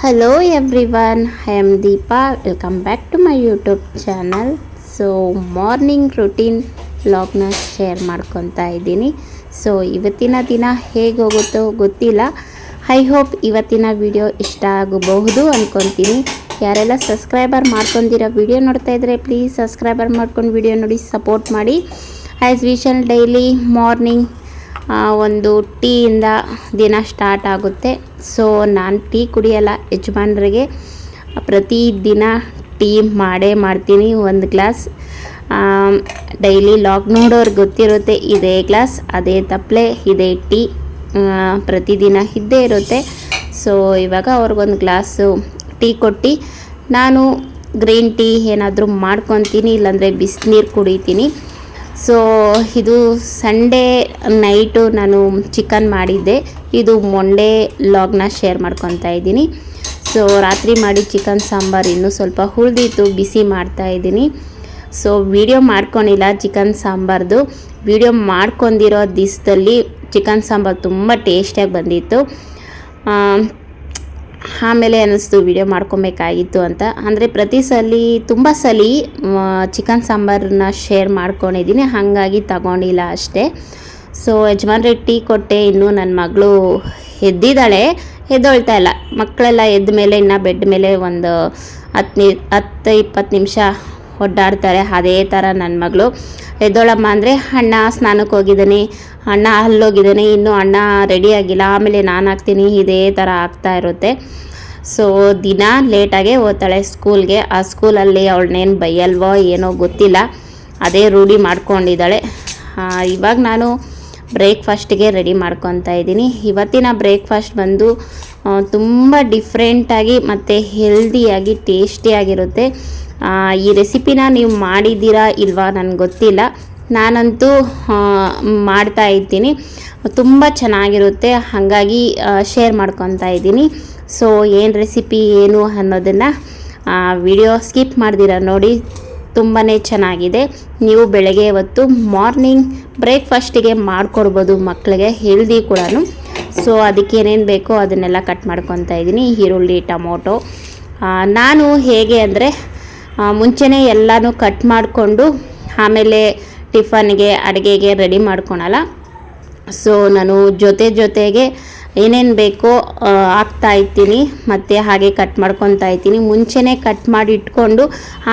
Hello everyone I am Deepa welcome back to my YouTube channel so morning routine ವ್ಲಾಗ್ನ share ಮಾಡ್ಕೊತಾ ಇದ್ದೀನಿ. So ಇವತ್ತಿನ ದಿನ ಹೇಗೆ ಹೋಗುತ್ತೋ ಗೊತ್ತಿಲ್ಲ. ಐ ಹೋಪ್ ಇವತ್ತಿನ ವಿಡಿಯೋ ಇಷ್ಟ ಆಗಬಹುದು ಅಂದ್ಕೊತೀನಿ ಯಾರೆಲ್ಲ ಸಬ್ಸ್ಕ್ರೈಬರ್ ಮಾಡ್ಕೊಂಡಿರೋ ವಿಡಿಯೋ ನೋಡ್ತಾ ಇದ್ದರೆ ಪ್ಲೀಸ್ ಸಬ್ಸ್ಕ್ರೈಬರ್ ಮಾಡ್ಕೊಂಡು ವಿಡಿಯೋ ನೋಡಿ ಸಪೋರ್ಟ್ ಮಾಡಿ. ಆ್ಯಸ್ ವಿಷಲ್ ಡೈಲಿ ಮಾರ್ನಿಂಗ್ ಒಂದು ಟೀಯಿಂದ ದಿನ ಸ್ಟಾರ್ಟ್ ಆಗುತ್ತೆ. ಸೊ ನಾನು ಟೀ ಕುಡಿಯಲ್ಲ. ಯಜಮಾನ್ರಿಗೆ ಪ್ರತಿದಿನ ಟೀ ಮಾಡೇ ಮಾಡ್ತೀನಿ. ಒಂದು ಗ್ಲಾಸ್ ಡೈಲಿ ಲಾಗ್ ನೋಡೋರು ಗೊತ್ತಿರುತ್ತೆ. ಇದೇ ಗ್ಲಾಸ್, ಅದೇ ತಪ್ಪಲೆ ಇದೇ ಟೀ ಪ್ರತಿದಿನ ಇದ್ದೇ ಇರುತ್ತೆ. ಸೊ ಇವಾಗ ಅವ್ರಿಗೊಂದು ಗ್ಲಾಸು ಟೀ ಕೊಟ್ಟು ನಾನು ಗ್ರೀನ್ ಟೀ ಏನಾದರೂ ಮಾಡ್ಕೊತೀನಿ. ಇಲ್ಲಾಂದರೆ ಬಿಸಿನೀರು ಕುಡಿತೀನಿ. ಸೊ ಇದು ಸಂಡೇ ನೈಟು ನಾನು ಚಿಕನ್ ಮಾಡಿದ್ದೆ. ಇದು ಮೊಂಡೆ ಲಾಗ್ನ ಶೇರ್ ಮಾಡ್ಕೊತಾ ಇದ್ದೀನಿ. ಸೊ ರಾತ್ರಿ ಮಾಡಿ ಚಿಕನ್ ಸಾಂಬಾರು ಇನ್ನೂ ಸ್ವಲ್ಪ ಹುಳ್ದಿತ್ತು ಬಿಸಿ ಮಾಡ್ತಾ ಇದ್ದೀನಿ. ಸೊ ವಿಡಿಯೋ ಮಾಡ್ಕೊಂಡಿಲ್ಲ ಚಿಕನ್ ಸಾಂಬಾರ್ದು. ವಿಡಿಯೋ ಮಾಡ್ಕೊಂಡಿರೋ ದಿವಸದಲ್ಲಿ ಚಿಕನ್ ಸಾಂಬಾರು ತುಂಬ ಟೇಸ್ಟಿಯಾಗಿ ಬಂದಿತ್ತು. ಆಮೇಲೆ ಅನ್ನಿಸ್ತು ವಿಡಿಯೋ ಮಾಡ್ಕೊಬೇಕಾಗಿತ್ತು ಅಂತ. ಅಂದರೆ ಪ್ರತಿ ಸಲ, ತುಂಬ ಸಲ ಚಿಕನ್ ಸಾಂಬಾರನ್ನ ಶೇರ್ ಮಾಡ್ಕೊಂಡಿದ್ದೀನಿ. ಹಾಗಾಗಿ ತಗೊಂಡಿಲ್ಲ ಅಷ್ಟೇ. ಸೊ ಯಜಮಾನ್ರಿಗೆ ಟೀ ಕೊಟ್ಟೆ, ಇನ್ನೂ ನನ್ನ ಮಗಳು ಎದ್ದಿದ್ದಾಳೆ. ಎದ್ದೊಳ್ತಾ ಇಲ್ಲ. ಮಕ್ಕಳೆಲ್ಲ ಎದ್ದ ಮೇಲೆ, ಇನ್ನು ಬೆಡ್ ಮೇಲೆ ಒಂದು ಹತ್ತು ನಿ ಹತ್ತು ಇಪ್ಪತ್ತು ನಿಮಿಷ ಒಡ್ಡಾಡ್ತಾರೆ ಅದೇ ಥರ ನನ್ನ ಮಗಳು ಎದ್ದೋಳಮ್ಮ ಅಂದರೆ ಅಣ್ಣ ಸ್ನಾನಕ್ಕೆ ಹೋಗಿದ್ದಾನೆ. ಅಣ್ಣ ಅಲ್ಲೋಗಿದ್ದಾನೆ. ಇನ್ನೂ ಅಣ್ಣ ರೆಡಿ ಆಗಿಲ್ಲ. ಆಮೇಲೆ ನಾನು ಹಾಕ್ತೀನಿ. ಇದೇ ಥರ ಆಗ್ತಾ ಇರುತ್ತೆ. ಸೊ ದಿನ ಲೇಟಾಗೆ ಓದ್ತಾಳೆ ಸ್ಕೂಲ್ಗೆ ಆ ಸ್ಕೂಲಲ್ಲಿ ಅವಳನ್ನೇನು ಬೈಯಲ್ವೋ ಏನೋ ಗೊತ್ತಿಲ್ಲ. ಅದೇ ರೂಢಿ ಮಾಡ್ಕೊಂಡಿದ್ದಾಳೆ. ಇವಾಗ ನಾನು ಬ್ರೇಕ್ಫಾಸ್ಟ್ಗೆ ರೆಡಿ ಮಾಡ್ಕೊತಾ ಇದ್ದೀನಿ. ಇವತ್ತಿನ ಬ್ರೇಕ್ಫಾಸ್ಟ್ ಬಂದು ತುಂಬ ಡಿಫ್ರೆಂಟಾಗಿ ಮತ್ತು ಹೆಲ್ದಿಯಾಗಿ ಟೇಸ್ಟಿಯಾಗಿರುತ್ತೆ ಈ ರೆಸಿಪಿನ ನೀವು ಮಾಡಿದ್ದೀರಾ ಇಲ್ವಾ ನನಗೆ ಗೊತ್ತಿಲ್ಲ. ನಾನಂತೂ ಮಾಡ್ತಾ ಇದ್ದೀನಿ ತುಂಬ ಚೆನ್ನಾಗಿರುತ್ತೆ. ಹಾಗಾಗಿ ಶೇರ್ ಮಾಡ್ಕೊತಾ ಇದ್ದೀನಿ. ಸೊ ಏನು ರೆಸಿಪಿ, ಏನು ಅನ್ನೋದನ್ನು ವಿಡಿಯೋ ಸ್ಕಿಪ್ ಮಾಡ್ದಿರ ನೋಡಿ. ತುಂಬಾ ಚೆನ್ನಾಗಿದೆ. ನೀವು ಬೆಳಗ್ಗೆ ಹೊತ್ತು ಮಾರ್ನಿಂಗ್ ಬ್ರೇಕ್ಫಾಸ್ಟಿಗೆ ಮಾಡಿಕೊಡ್ಬೋದು ಮಕ್ಕಳಿಗೆ ಹೆಲ್ದಿ ಕೂಡ ಸೊ ಅದಕ್ಕೆ ಏನೇನು ಬೇಕೋ ಅದನ್ನೆಲ್ಲ ಕಟ್ ಮಾಡ್ಕೊತಾ ಇದ್ದೀನಿ. ಈರುಳ್ಳಿ, ಟೊಮೊಟೊ. ನಾನು ಹೇಗೆ ಅಂದರೆ ಮುಂಚೆನೇ ಎಲ್ಲನೂ ಕಟ್ ಮಾಡಿಕೊಂಡು ಆಮೇಲೆ ಟಿಫನ್ಗೆ, ಅಡುಗೆಗೆ ರೆಡಿ ಮಾಡ್ಕೊಳಲ್ಲ. ಸೊ ನಾನು ಜೊತೆ ಜೊತೆಗೆ ಏನೇನು ಬೇಕೋ ಹಾಕ್ತಾ ಇರ್ತೀನಿ. ಮತ್ತು ಹಾಗೆ ಕಟ್ ಮಾಡ್ಕೊತಾ ಇರ್ತೀನಿ. ಮುಂಚೆನೇ ಕಟ್ ಮಾಡಿ ಇಟ್ಕೊಂಡು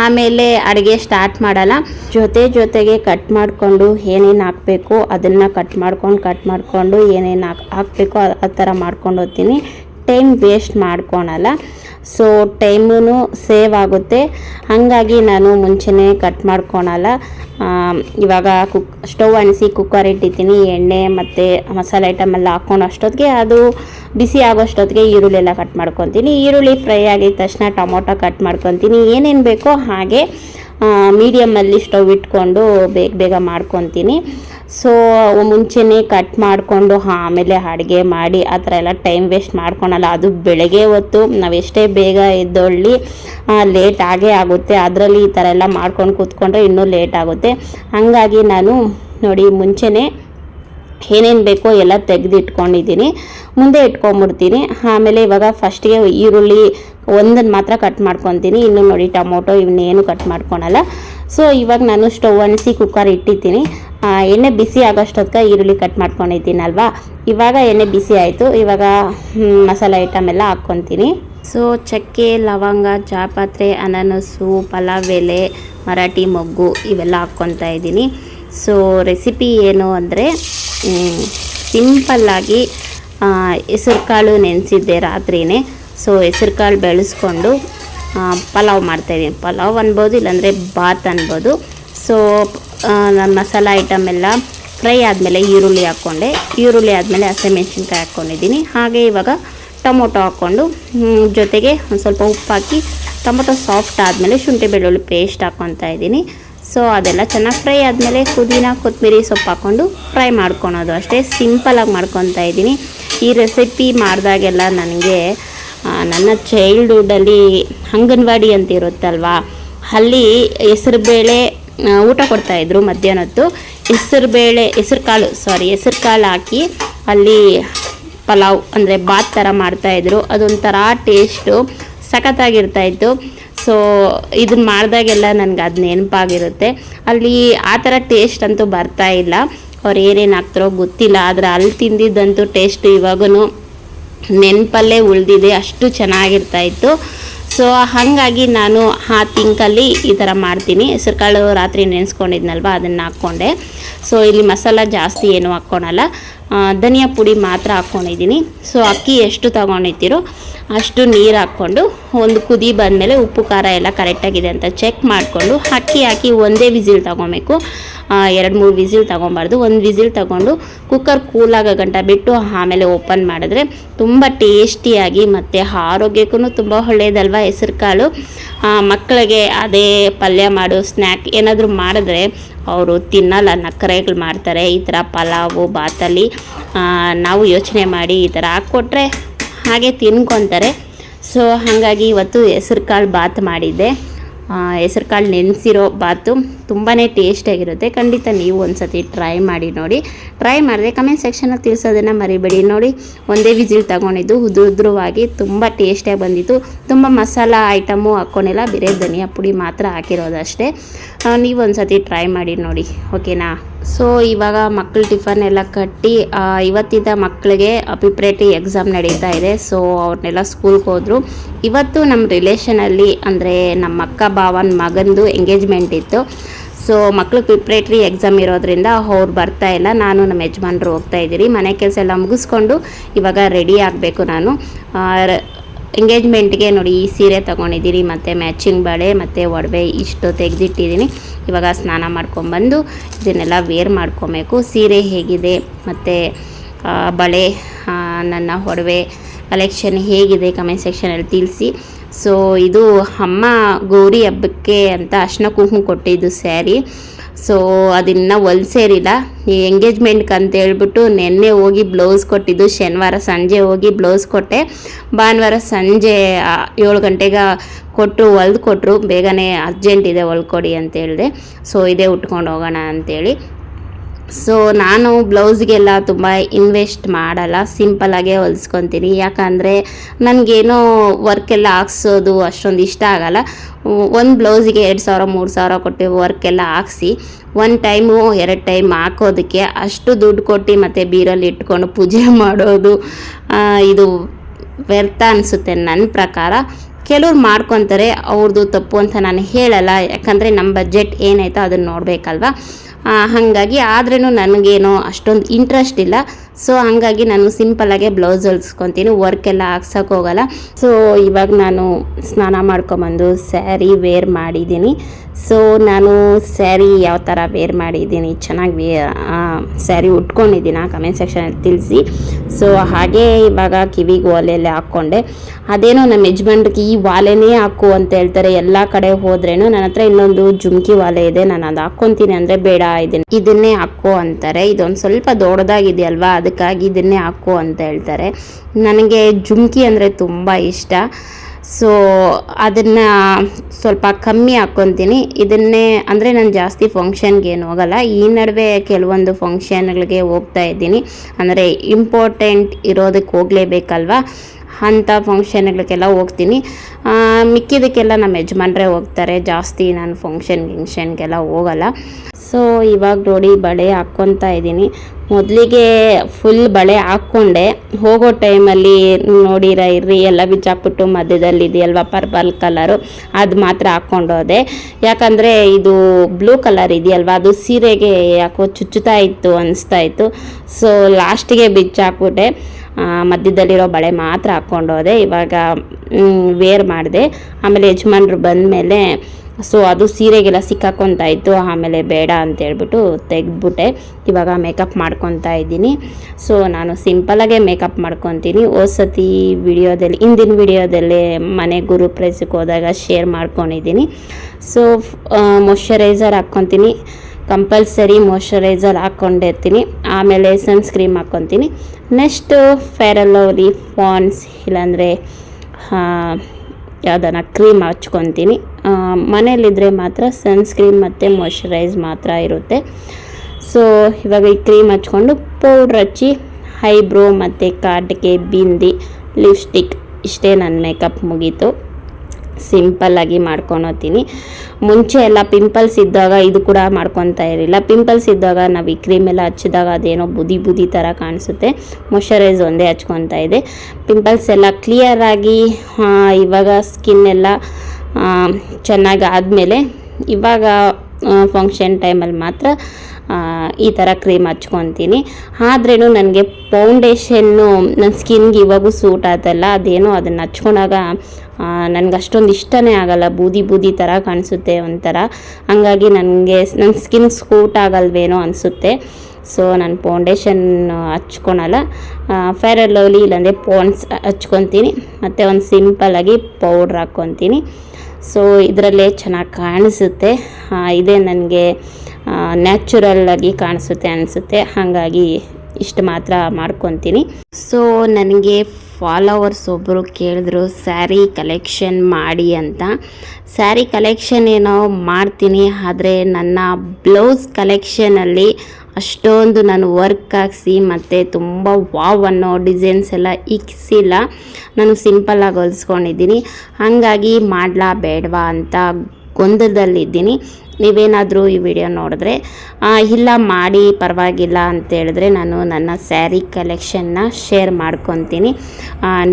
ಆಮೇಲೆ ಅಡುಗೆ ಸ್ಟಾರ್ಟ್ ಮಾಡಲ್ಲ. ಜೊತೆ ಜೊತೆಗೆ ಕಟ್ ಮಾಡಿಕೊಂಡು ಏನೇನು ಹಾಕಬೇಕು, ಅದನ್ನು ಕಟ್ ಮಾಡ್ಕೊಂಡು ಕಟ್ ಮಾಡಿಕೊಂಡು ಏನೇನು ಹಾಕ್, ಹಾಕಬೇಕು ಆ ಥರ ಮಾಡ್ಕೊಂಡು ಹೋಗ್ತೀನಿ. ಟೈಮ್ ವೇಸ್ಟ್ ಮಾಡ್ಕೊಳಲ್ಲ. ಸೊ ಟೈಮೂ ಸೇವ್ ಆಗುತ್ತೆ. ಹಾಗಾಗಿ ನಾನು ಮುಂಚೆನೇ ಕಟ್ ಮಾಡ್ಕೊಳಲ್ಲ. ಇವಾಗ ಕುಕ್, ಸ್ಟವ್ ಅಣಿಸಿ ಕುಕ್ಕರ್ ಇಟ್ಟಿದ್ದೀನಿ ಎಣ್ಣೆ ಮತ್ತು ಮಸಾಲೆ ಐಟಮ್ ಎಲ್ಲ ಹಾಕ್ಕೊಂಡು ಅಷ್ಟೊತ್ತಿಗೆ ಅದು ಬಿಸಿ ಆಗೋಷ್ಟೊತ್ತಿಗೆ ಈರುಳ್ಳಿ ಎಲ್ಲ ಕಟ್ ಮಾಡ್ಕೊತೀನಿ. ಈರುಳ್ಳಿ ಫ್ರೈ ಆಗಿದ ತಕ್ಷಣ ಟೊಮೊಟೊ ಕಟ್ ಮಾಡ್ಕೊತೀನಿ. ಏನೇನು ಬೇಕೋ ಹಾಗೆ ಮೀಡಿಯಮಲ್ಲಿ ಸ್ಟವ್ ಇಟ್ಕೊಂಡು ಬೇಗ ಬೇಗ ಮಾಡ್ಕೊತೀನಿ. ಸೊ ಮುಂಚೆನೇ ಕಟ್ ಮಾಡಿಕೊಂಡು ಆಮೇಲೆ ಅಡುಗೆ ಮಾಡಿ ಆ ಥರ ಎಲ್ಲ ಟೈಮ್ ವೇಸ್ಟ್ ಮಾಡ್ಕೊಳಲ್ಲ. ಅದು ಬೆಳಗ್ಗೆ ಹೊತ್ತು ನಾವು ಬೇಗ ಎದ್ದೊಳ್ಳಿ ಲೇಟ್ ಆಗೇ ಆಗುತ್ತೆ. ಅದರಲ್ಲಿ ಈ ಥರ ಎಲ್ಲ ಮಾಡ್ಕೊಂಡು ಕೂತ್ಕೊಂಡ್ರೆ ಇನ್ನೂ ಲೇಟ್ ಆಗುತ್ತೆ. ಹಾಗಾಗಿ ನಾನು ನೋಡಿ ಮುಂಚೆನೇ ಏನೇನು ಬೇಕೋ ಎಲ್ಲ ತೆಗೆದಿಟ್ಕೊಂಡಿದ್ದೀನಿ. ಮುಂದೆ ಇಟ್ಕೊಂಬಿಡ್ತೀನಿ. ಆಮೇಲೆ ಇವಾಗ ಫಸ್ಟಿಗೆ ಈರುಳ್ಳಿ ಒಂದನ್ನು ಮಾತ್ರ ಕಟ್ ಮಾಡ್ಕೊತೀನಿ. ಇನ್ನು ನೋಡಿ ಟೊಮೊಟೊ ಇವನ್ನೇನು ಕಟ್ ಮಾಡ್ಕೊಳಲ್ಲ. ಸೊ ಇವಾಗ ನಾನು ಸ್ಟವ್ ಅನಿಸಿ ಕುಕ್ಕರ್ ಇಟ್ಟಿದ್ದೀನಿ. ಎಣ್ಣೆ ಬಿಸಿ ಆಗೋಷ್ಟೊತ್ತಿಗೆ ಈರುಳ್ಳಿ ಕಟ್ ಮಾಡ್ಕೊಂಡಿದ್ದೀನಲ್ವಾ? ಇವಾಗ ಎಣ್ಣೆ ಬಿಸಿ ಆಯಿತು. ಇವಾಗ ಮಸಾಲೆ ಐಟಮ್ ಎಲ್ಲ ಹಾಕ್ಕೊತೀನಿ. ಸೊ ಚಕ್ಕೆ, ಲವಂಗ ಜಾಪತ್ರೆ ಅನಾನಸು, ಪಲಾವ್, ಎಲೆ, ಮರಾಠಿ, ಮೊಗ್ಗು ಇವೆಲ್ಲ ಹಾಕ್ಕೊತಾ ಇದ್ದೀನಿ. ಸೊ ರೆಸಿಪಿ ಏನು ಅಂದರೆ ಸಿಂಪಲ್ಲಾಗಿ ಹೆಸರು ಕಾಳು ನೆನೆಸಿದ್ದೆ ರಾತ್ರಿನೇ. ಸೊ ಹೆಸರುಕಾಳು ಬೆಳೆಸ್ಕೊಂಡು ಪಲಾವ್ ಮಾಡ್ತಾಯಿದ್ದೀನಿ ಪಲಾವ್ ಅನ್ಬೋದು, ಇಲ್ಲಾಂದರೆ ಬಾತ್ ಅನ್ಬೋದು. ಸೊ ನಾನು ಮಸಾಲ ಐಟಮ್ ಎಲ್ಲ ಫ್ರೈ ಆದಮೇಲೆ ಈರುಳ್ಳಿ ಹಾಕ್ಕೊಂಡೆ. ಈರುಳ್ಳಿ ಆದಮೇಲೆ ಹಸಿಮೆಣ್ಸಿನ್ಕಾಯಿ ಹಾಕ್ಕೊಂಡಿದ್ದೀನಿ ಹಾಗೆ ಇವಾಗ ಟೊಮೊಟೊ ಹಾಕ್ಕೊಂಡು ಜೊತೆಗೆ ಒಂದು ಸ್ವಲ್ಪ ಉಪ್ಪು ಹಾಕಿ ಟೊಮೊಟೊ ಸಾಫ್ಟ್ ಆದಮೇಲೆ ಶುಂಠಿ ಬೆಳ್ಳುಳ್ಳಿ ಪೇಸ್ಟ್ ಹಾಕ್ಕೊತಾ ಇದ್ದೀನಿ. ಸೊ ಅದೆಲ್ಲ ಚೆನ್ನಾಗಿ ಫ್ರೈ ಆದಮೇಲೆ ಪುದೀನ ಕೊತ್ತಂಬರಿ ಸೊಪ್ಪು ಹಾಕ್ಕೊಂಡು ಫ್ರೈ ಮಾಡ್ಕೊಳೋದು. ಅಷ್ಟೇ ಸಿಂಪಲಾಗಿ ಮಾಡ್ಕೊತಾ ಇದ್ದೀನಿ. ಈ ರೆಸಿಪಿ ಮಾಡಿದಾಗೆಲ್ಲ ನನಗೆ ನನ್ನ ಚೈಲ್ಡ್ಹುಡ್ಡಲ್ಲಿ ಅಂಗನವಾಡಿ ಅಂತ ಇರುತ್ತಲ್ವಾ, ಅಲ್ಲಿ ಹೆಸರು ಬೇಳೆ ಊಟ ಕೊಡ್ತಾಯಿದ್ರು ಮಧ್ಯಾಹ್ನ ಹೊತ್ತು ಹೆಸರುಬೇಳೆ ಹೆಸರು ಕಾಳು ಸಾರಿ ಹೆಸರು ಕಾಳು ಹಾಕಿ ಅಲ್ಲಿ ಪಲಾವ್ ಅಂದರೆ ಬಾತ್ ಥರ ಮಾಡ್ತಾಯಿದ್ರು ಅದೊಂಥರ ಟೇಸ್ಟು ಸಖತ್ತಾಗಿರ್ತಾಯಿತ್ತು ಸೊ ಇದನ್ನ ಮಾಡಿದಾಗೆಲ್ಲ ನನಗೆ ಅದು ನೆನಪಾಗಿರುತ್ತೆ. ಅಲ್ಲಿ ಆ ಥರ ಟೇಸ್ಟ್ ಅಂತೂ ಬರ್ತಾ ಇಲ್ಲ. ಅವ್ರು ಏನೇನು ಹಾಕ್ತಾರೋ ಗೊತ್ತಿಲ್ಲ. ಆದರೆ ಅಲ್ಲಿ ತಿಂದಿದ್ದಂತೂ ಟೇಸ್ಟ್ ಇವಾಗೂ ನೆನಪಲ್ಲೇ ಉಳಿದಿದೆ. ಅಷ್ಟು ಚೆನ್ನಾಗಿರ್ತಾ ಇತ್ತು ಸೊ ಹಾಗಾಗಿ ನಾನು ಆ ತಿಂಕಲ್ಲಿ ಈ ಥರ ಮಾಡ್ತೀನಿ. ಹೆಸರು ಕಾಳು ರಾತ್ರಿ ನೆನೆಸ್ಕೊಂಡಿದ್ನಲ್ವ, ಅದನ್ನು ಹಾಕ್ಕೊಂಡೆ. ಸೊ ಇಲ್ಲಿ ಮಸಾಲ ಜಾಸ್ತಿ ಏನು ಹಾಕ್ಕೊಳಲ್ಲ. ಧನಿಯಾ ಪುಡಿ ಮಾತ್ರ ಹಾಕ್ಕೊಂಡಿದ್ದೀನಿ ಸೊ ಅಕ್ಕಿ ಎಷ್ಟು ತಗೊಂಡಿದ್ದೀರೋ ಅಷ್ಟು ನೀರು ಹಾಕ್ಕೊಂಡು ಒಂದು ಕುದಿ ಬಂದಮೇಲೆ ಉಪ್ಪು, ಖಾರ ಎಲ್ಲ ಕರೆಕ್ಟಾಗಿದೆ ಅಂತ ಚೆಕ್ ಮಾಡಿಕೊಂಡು ಅಕ್ಕಿ ಹಾಕಿ ಒಂದೇ ವಿಸಿಲ್ ತೊಗೊಬೇಕು. ಎರಡು, ಮೂರು ವಿಸಿಲ್ ತೊಗೊಬಾರ್ದು. ಒಂದು ವಿಸಿಲ್ ತೊಗೊಂಡು ಕುಕ್ಕರ್ ಕೂಲಾಗೋ ಗಂಟ ಬಿಟ್ಟು ಆಮೇಲೆ ಓಪನ್ ಮಾಡಿದ್ರೆ ತುಂಬ ಟೇಸ್ಟಿಯಾಗಿ ಮತ್ತು ಆರೋಗ್ಯಕ್ಕೂ ತುಂಬ ಒಳ್ಳೆಯದಲ್ವ ಹೆಸರು ಕಾಳು ಮಕ್ಕಳಿಗೆ ಅದೇ ಪಲ್ಯ ಮಾಡು ಸ್ನ್ಯಾಕ್ ಏನಾದರೂ ಮಾಡಿದ್ರೆ ಅವರು ತಿನ್ನಲ್ಲ ನಕ್ಕರೆಗಳು ಮಾಡ್ತಾರೆ, ಈ ಥರ ಪಲಾವು ಬಾತಲ್ಲಿ ನಾವು ಯೋಚನೆ ಮಾಡಿ ಈ ಥರ ಹಾಕ್ಕೊಟ್ರೆ ಹಾಗೆ ತಿನ್ಕೊತಾರೆ. ಸೊ ಹಾಗಾಗಿ ಇವತ್ತು ಹೆಸ್ರು ಕಾಳು ಬಾತ್ ಮಾಡಿದ್ದೆ. ಹೆಸರು ಕಾಳು ನೆನೆಸಿರೋ ಬಾತು ತುಂಬಾ ಟೇಸ್ಟಿಯಾಗಿರುತ್ತೆ ಖಂಡಿತ ನೀವು ಒಂದು ಸತಿ ಟ್ರೈ ಮಾಡಿ ನೋಡಿ. ಟ್ರೈ ಮಾಡಿದೆ ಕಮೆಂಟ್ ಸೆಕ್ಷನಲ್ಲಿ ತಿಳಿಸೋದನ್ನು ಮರಿಬೇಡಿ. ನೋಡಿ, ಒಂದೇ ವಿಸಿಲ್ ತಗೊಂಡಿದ್ದು ಉದ್ರು ತುಂಬ ಟೇಸ್ಟಿಯಾಗಿ ಬಂದಿತ್ತು. ತುಂಬ ಮಸಾಲ ಐಟಮು ಹಾಕ್ಕೊಂಡಿಲ್ಲ, ಬೇರೆ ಧನಿಯಾ ಪುಡಿ ಮಾತ್ರ ಹಾಕಿರೋದಷ್ಟೇ. ನೀವು ಒಂದು ಸತಿ ಟ್ರೈ ಮಾಡಿ ನೋಡಿ. ಓಕೆನಾ ಸೊ ಇವಾಗ ಮಕ್ಕಳು ಟಿಫನ್ ಎಲ್ಲ ಕಟ್ಟಿ ಇವತ್ತಿದ್ದ ಮಕ್ಕಳಿಗೆ ಪ್ರಿಪ್ರೇಟರಿ ಎಕ್ಸಾಮ್ ನಡೀತಾ ಇದೆ. ಸೊ ಅವ್ರನ್ನೆಲ್ಲ ಸ್ಕೂಲ್ಗೆ ಹೋದರು. ಇವತ್ತು ನಮ್ಮ ರಿಲೇಷನಲ್ಲಿ ಅಂದರೆ ನಮ್ಮ ಅಕ್ಕ ಭಾವನ ಮಗಂದು ಎಂಗೇಜ್ಮೆಂಟ್ ಇತ್ತು. ಸೊ ಮಕ್ಕಳು ಪ್ರಿಪ್ರೇಟ್ರಿ ಎಕ್ಸಾಮ್ ಇರೋದ್ರಿಂದ ಅವ್ರು ಬರ್ತಾ ಇಲ್ಲ. ನಾನು ನಮ್ಮ ಯಜಮಾನ್ರು ಹೋಗ್ತಾ ಇದ್ದೀರಿ. ಮನೆ ಕೆಲಸ ಎಲ್ಲ ಮುಗಿಸ್ಕೊಂಡು ಇವಾಗ ರೆಡಿ ಆಗಬೇಕು ನಾನು. ಎಂಗೇಜ್ಮೆಂಟ್ಗೆ ನೋಡಿ ಈ ಸೀರೆ ತೊಗೊಂಡಿದ್ದೀರಿ, ಮತ್ತು ಮ್ಯಾಚಿಂಗ್ ಬಳೆ, ಮತ್ತು ಒಡವೆ ಇಷ್ಟು ತೆಗೆದಿಟ್ಟಿದ್ದೀನಿ. ಇವಾಗ ಸ್ನಾನ ಮಾಡ್ಕೊಂಬಂದು ಇದನ್ನೆಲ್ಲ ವೇರ್ ಮಾಡ್ಕೊಬೇಕು. ಸೀರೆ ಹೇಗಿದೆ, ಮತ್ತು ಬಳೆ ನನ್ನ ಒಡವೆ ಕಲೆಕ್ಷನ್ ಹೇಗಿದೆ ಕಮೆಂಟ್ ಸೆಕ್ಷನಲ್ಲಿ ತಿಳಿಸಿ. ಸೊ ಇದು ಅಮ್ಮ ಗೌರಿ ಹಬ್ಬಕ್ಕೆ ಅಂತ ಅರ್ಶಿನ ಕುಂಕುಮ ಕೊಟ್ಟಿದ್ದು ಸ್ಯಾರಿ ಸೊ ಅದನ್ನ ಹೊಲ್ಸೇರಿಲ್ಲ ಈ ಎಂಗೇಜ್ಮೆಂಟ್ಗೆ ಅಂತ ಹೇಳ್ಬಿಟ್ಟು ನಿನ್ನೆ ಹೋಗಿ ಬ್ಲೌಸ್ ಕೊಟ್ಟಿದ್ದು. ಶನಿವಾರ ಸಂಜೆ ಹೋಗಿ ಬ್ಲೌಸ್ ಕೊಟ್ಟೆ. ಭಾನುವಾರ ಸಂಜೆ ಏಳು ಗಂಟೆಗೆ ಕೊಟ್ಟರು ಹೊಲ್ದು ಕೊಟ್ಟರು ಬೇಗನೆ ಅರ್ಜೆಂಟ್ ಇದೆ, ಹೊಲ್ಕೊಡಿ ಅಂತ ಹೇಳಿದೆ. ಸೊ ಇದೇ ಉಟ್ಕೊಂಡು ಹೋಗೋಣ ಅಂತೇಳಿ ಸೊ ನಾನು ಬ್ಲೌಸ್ಗೆಲ್ಲ ತುಂಬ ಇನ್ವೆಸ್ಟ್ ಮಾಡಲ್ಲ. ಸಿಂಪಲಾಗೇ ಹೊಲಿಸ್ಕೊತೀನಿ. ಯಾಕಂದರೆ ನನಗೇನೋ ವರ್ಕೆಲ್ಲ ಹಾಕ್ಸೋದು ಅಷ್ಟೊಂದು ಇಷ್ಟ ಆಗಲ್ಲ. ಒಂದು ಬ್ಲೌಸಿಗೆ ಎರಡು ಸಾವಿರ, ಮೂರು ಸಾವಿರ ಕೊಟ್ಟು ವರ್ಕೆಲ್ಲ ಹಾಕ್ಸಿ, ಒಂದು ಟೈಮು ಎರಡು ಟೈಮ್ ಹಾಕೋದಕ್ಕೆ ಅಷ್ಟು ದುಡ್ಡು ಕೊಟ್ಟು ಮತ್ತು ಬೀರಲ್ಲಿ ಇಟ್ಕೊಂಡು ಪೂಜೆ ಮಾಡೋದು ಇದು ವ್ಯರ್ಥ ಅನಿಸುತ್ತೆ ನನ್ನ ಪ್ರಕಾರ. ಕೆಲವ್ರು ಮಾಡ್ಕೊತಾರೆ ಅವ್ರದ್ದು ತಪ್ಪು ಅಂತ ನಾನು ಹೇಳಲ್ಲ. ಯಾಕಂದರೆ ನಮ್ಮ ಬಜೆಟ್ ಏನಾಯ್ತೋ ಅದನ್ನು ನೋಡಬೇಕಲ್ವ? ಹಾಗಾಗಿ ಆದ್ರೂ ನನಗೇನು ಅಷ್ಟೊಂದು ಇಂಟ್ರೆಸ್ಟ್ ಇಲ್ಲ. ಸೊ ಹಾಗಾಗಿ ನಾನು ಸಿಂಪಲಾಗೆ ಬ್ಲೌಸ್ ಹೊಲ್ಸ್ಕೊತೀನಿ. ವರ್ಕ್ ಎಲ್ಲ ಹಾಕ್ಸೋಕೆ ಹೋಗಲ್ಲ. ಸೊ ಇವಾಗ ನಾನು ಸ್ನಾನ ಮಾಡ್ಕೊಂಬಂದು ಸ್ಯಾರಿ ವೇರ್ ಮಾಡಿದ್ದೀನಿ. ಸೊ ನಾನು ಸ್ಯಾರಿ ಯಾವ ಥರ ವೇರ್ ಮಾಡಿದ್ದೀನಿ, ಚೆನ್ನಾಗಿ ವೇ ಸ್ಯಾರಿ ಉಟ್ಕೊಂಡಿದ್ದೀನಿ ಕಮೆಂಟ್ ಸೆಕ್ಷನಲ್ಲಿ ತಿಳಿಸಿ. ಸೊ ಹಾಗೆ ಇವಾಗ ಕಿವಿಗೆ ಓಲೆಲ್ಲ ಹಾಕ್ಕೊಂಡೆ. ಅದೇನೋ ನಮ್ಮ ಯಜಮಾನ್ರಿಗೆ ಈ ವಾಲೆನೇ ಹಾಕು ಅಂತ ಹೇಳ್ತಾರೆ. ಎಲ್ಲ ಕಡೆ ಹೋದ್ರೇನು ನನ್ನ ಹತ್ರ ಇನ್ನೊಂದು ಜುಮ್ಕಿ ವಾಲೆ ಇದೆ, ನಾನು ಅದು ಹಾಕ್ಕೊತೀನಿ ಅಂದರೆ ಬೇಡ ಇದನ್ನು. ಇದನ್ನೇ ಹಾಕು ಅಂತಾರೆ. ಇದೊಂದು ಸ್ವಲ್ಪ ದೊಡ್ಡದಾಗಿದೆಯಲ್ವಾ, ಅದಕ್ಕಾಗಿ ಇದನ್ನೇ ಹಾಕು ಅಂತ ಹೇಳ್ತಾರೆ. ನನಗೆ ಜುಮ್ಕಿ ಅಂದರೆ ತುಂಬ ಇಷ್ಟ. ಸೊ ಅದನ್ನು ಸ್ವಲ್ಪ ಕಮ್ಮಿ ಹಾಕ್ಕೊತೀನಿ. ಇದನ್ನೇ ಅಂದರೆ ನಾನು ಜಾಸ್ತಿ ಫಂಕ್ಷನ್ಗೆ ಏನು ಹೋಗಲ್ಲ ಈ ನಡುವೆ ಕೆಲವೊಂದು ಫಂಕ್ಷನ್ಗಳಿಗೆ ಹೋಗ್ತಾ ಇದ್ದೀನಿ. ಅಂದರೆ ಇಂಪಾರ್ಟೆಂಟ್ ಇರೋದಕ್ಕೆ ಹೋಗಲೇಬೇಕಲ್ವ? ಅಂಥ ಫಂಕ್ಷನ್ಗಳಿಗೆಲ್ಲ ಹೋಗ್ತೀನಿ. ಮಿಕ್ಕಿದಕ್ಕೆಲ್ಲ ನಮ್ಮ ಯಜಮಾನ್ರೇ ಹೋಗ್ತಾರೆ. ಜಾಸ್ತಿ ನಾನು ಫಂಕ್ಷನ್ ಗಿಂಕ್ಷನ್ಗೆಲ್ಲ ಹೋಗಲ್ಲ. ಸೊ ಇವಾಗ ನೋಡಿ ಬಳೆ ಹಾಕ್ಕೊತಾ ಇದ್ದೀನಿ. ಮೊದಲಿಗೆ ಫುಲ್ ಬಳೆ ಹಾಕ್ಕೊಂಡೆ. ಹೋಗೋ ಟೈಮಲ್ಲಿ ನೋಡಿರ, ಇರ್ರಿ, ಎಲ್ಲ ಬಿಚ್ಚಾಕ್ಬಿಟ್ಟು ಮಧ್ಯದಲ್ಲಿ ಇದೆಯಲ್ವ ಪರ್ಪಲ್ ಕಲರು ಅದು ಮಾತ್ರ ಹಾಕ್ಕೊಂಡೋದೆ. ಯಾಕಂದರೆ ಇದು ಬ್ಲೂ ಕಲರ್ ಇದೆಯಲ್ವ, ಅದು ಸೀರೆಗೆ ಯಾಕೋ ಚುಚ್ಚುತ್ತಾ ಇತ್ತು ಅನಿಸ್ತಾ ಇತ್ತು. ಸೊ ಲಾಸ್ಟಿಗೆ ಬಿಚ್ಚಾಕ್ಬಿಟ್ಟೆ. ಮಧ್ಯದಲ್ಲಿರೋ ಬಳೆ ಮಾತ್ರ ಹಾಕ್ಕೊಂಡೋದೆ. ಇವಾಗ ವೇರ್ ಮಾಡಿದೆ. ಆಮೇಲೆ ಯಜಮಾನ್ರು ಬಂದಮೇಲೆ ಸೊ ಅದು ಸೀರೆಗೆಲ್ಲ ಸಿಕ್ಕಾಕೊತಾ ಇತ್ತು. ಆಮೇಲೆ ಬೇಡ ಅಂತ ಹೇಳ್ಬಿಟ್ಟು ತೆಗೆದ್ಬಿಟ್ಟೆ. ಇವಾಗ ಮೇಕಪ್ ಮಾಡ್ಕೊತಾ ಇದ್ದೀನಿ. ಸೊ ನಾನು ಸಿಂಪಲಾಗೆ ಮೇಕಪ್ ಮಾಡ್ಕೊತೀನಿ. ಸತಿ ವಿಡಿಯೋದಲ್ಲಿ, ಹಿಂದಿನ ವಿಡಿಯೋದಲ್ಲಿ ಮನೆ ಗುರು ಪ್ರೈಸಿಗೆ ಹೋದಾಗ ಶೇರ್ ಮಾಡ್ಕೊಂಡಿದ್ದೀನಿ. ಸೊ ಮಾಯಶ್ಚರೈಸರ್ ಹಾಕ್ಕೊತೀನಿ. ಕಂಪಲ್ಸರಿ ಮಾಯ್ಚರೈಸರ್ ಹಾಕ್ಕೊಂಡಿರ್ತೀನಿ. ಆಮೇಲೆ ಸನ್ಸ್ಕ್ರೀಮ್ ಹಾಕ್ಕೊತೀನಿ. ನೆಕ್ಸ್ಟು ಫೇರ್ ಲವ್ಲಿ ಫಾನ್ಸ್ ಇಲ್ಲಾಂದರೆ ಯಾವುದನ್ನ ಕ್ರೀಮ್ ಹಚ್ಕೊತೀನಿ. ಮನೇಲಿದ್ದರೆ ಮಾತ್ರ ಸನ್ಸ್ಕ್ರೀಮ್ ಮತ್ತು ಮಾಯ್ಚರೈಸ್ ಮಾತ್ರ ಇರುತ್ತೆ. ಸೊ ಇವಾಗ ಈ ಕ್ರೀಮ್ ಹಚ್ಕೊಂಡು ಪೌಡ್ರ್ ಹಚ್ಚಿ ಐಬ್ರೋ ಮತ್ತು ಕಾಟಿಗೆ, ಬಿಂದಿ ಲಿಪ್ಸ್ಟಿಕ್ ಇಷ್ಟೇ ನನ್ನ ಮೇಕಪ್ ಮುಗೀತು. ಸಿಂಪಲ್ಲಾಗಿ ಮಾಡ್ಕೊಳೋತೀನಿ ಮುಂಚೆ ಎಲ್ಲ ಪಿಂಪಲ್ಸ್ ಇದ್ದಾಗ ಇದು ಕೂಡ ಮಾಡ್ಕೊತಾ ಇರಲಿಲ್ಲ. ಪಿಂಪಲ್ಸ್ ಇದ್ದಾಗ ನಾವು ಈ ಕ್ರೀಮ್ ಎಲ್ಲ ಹಚ್ಚಿದಾಗ ಅದೇನೋ ಬುದಿ ಬುದಿ ಥರ ಕಾಣಿಸುತ್ತೆ. ಮೊಯ್ಚರೈಸ್ ಒಂದೇ ಹಚ್ಕೊತಾ ಇದೆ. ಪಿಂಪಲ್ಸ್ ಎಲ್ಲ ಕ್ಲಿಯರಾಗಿ ಇವಾಗ ಸ್ಕಿನ್ ಎಲ್ಲ ಚೆನ್ನಾಗಿ ಆದಮೇಲೆ ಇವಾಗ ಫಂಕ್ಷನ್ ಟೈಮಲ್ಲಿ ಮಾತ್ರ ಈ ಥರ ಕ್ರೀಮ್ ಹಚ್ಕೊತೀನಿ. ಆದ್ರೂ ನನಗೆ ಫೌಂಡೇಶನ್ನು ನನ್ನ ಸ್ಕಿನ್ಗೆ ಇವಾಗೂ ಸೂಟ್ ಆತಲ್ಲ, ಅದೇನೋ ಅದನ್ನು ಹಚ್ಕೊಂಡಾಗ ನನಗೆ ಅಷ್ಟೊಂದು ಇಷ್ಟನೇ ಆಗಲ್ಲ. ಬೂದಿ ಬೂದಿ ಥರ ಕಾಣಿಸುತ್ತೆ ಒಂಥರ. ಹಂಗಾಗಿ ನನಗೆ ನನ್ನ ಸ್ಕಿನ್ ಸ್ಕೂಟ್ ಆಗಲ್ವೇನೋ ಅನಿಸುತ್ತೆ. ಸೊ ನಾನು ಫೌಂಡೇಶನ್ ಹಚ್ಕೊಳಲ್ಲ. ಫೇರ್ ಆ್ಯಂಡ್ ಲವ್ಲಿ ಇಲ್ಲಾಂದರೆ ಪೋನ್ಸ್ ಹಚ್ಕೊತೀನಿ. ಮತ್ತು ಒಂದು ಸಿಂಪಲ್ಲಾಗಿ ಪೌಡ್ರ್ ಹಾಕ್ಕೊತೀನಿ. ಸೊ ಇದರಲ್ಲೇ ಚೆನ್ನಾಗಿ ಕಾಣಿಸುತ್ತೆ. ಇದೇ ನನಗೆ ನ್ಯಾಚುರಲ್ಲಾಗಿ ಕಾಣಿಸುತ್ತೆ ಅನಿಸುತ್ತೆ. ಹಾಗಾಗಿ ಇಷ್ಟು ಮಾತ್ರ ಮಾಡ್ಕೊತೀನಿ. ಸೊ ನನಗೆ ಫಾಲೋವರ್ಸ್ ಒಬ್ಬರು ಕೇಳಿದ್ರು, ಸ್ಯಾರಿ ಕಲೆಕ್ಷನ್ ಮಾಡಿ ಅಂತ. ಸ್ಯಾರಿ ಕಲೆಕ್ಷನ್ ಏನೋ ಮಾಡ್ತೀನಿ, ಆದರೆ ನನ್ನ ಬ್ಲೌಸ್ ಕಲೆಕ್ಷನಲ್ಲಿ ಅಷ್ಟೊಂದು ನಾನು ವರ್ಕ್ ಹಾಕ್ಸಿ ಮತ್ತು ತುಂಬ ವಾವ್ ಅನ್ನೋ ಡಿಸೈನ್ಸ್ ಎಲ್ಲ ಇಕ್ಸಿಲ್ಲ. ನಾನು ಸಿಂಪಲ್ಲಾಗಿ ಹೊಲಿಸ್ಕೊಂಡಿದ್ದೀನಿ. ಹಾಗಾಗಿ ಮಾಡಲಾ ಬೇಡವಾ ಅಂತ ಗೊಂದಲದಲ್ಲಿದ್ದೀನಿ. ನೀವೇನಾದರೂ ಈ ವಿಡಿಯೋ ನೋಡಿದ್ರೆ ಇಲ್ಲ ಮಾಡಿ, ಪರವಾಗಿಲ್ಲ ಅಂತೇಳಿದ್ರೆ ನಾನು ನನ್ನ ಸ್ಯಾರಿ ಕಲೆಕ್ಷನ್ನ ಶೇರ್ ಮಾಡ್ಕೊತೀನಿ.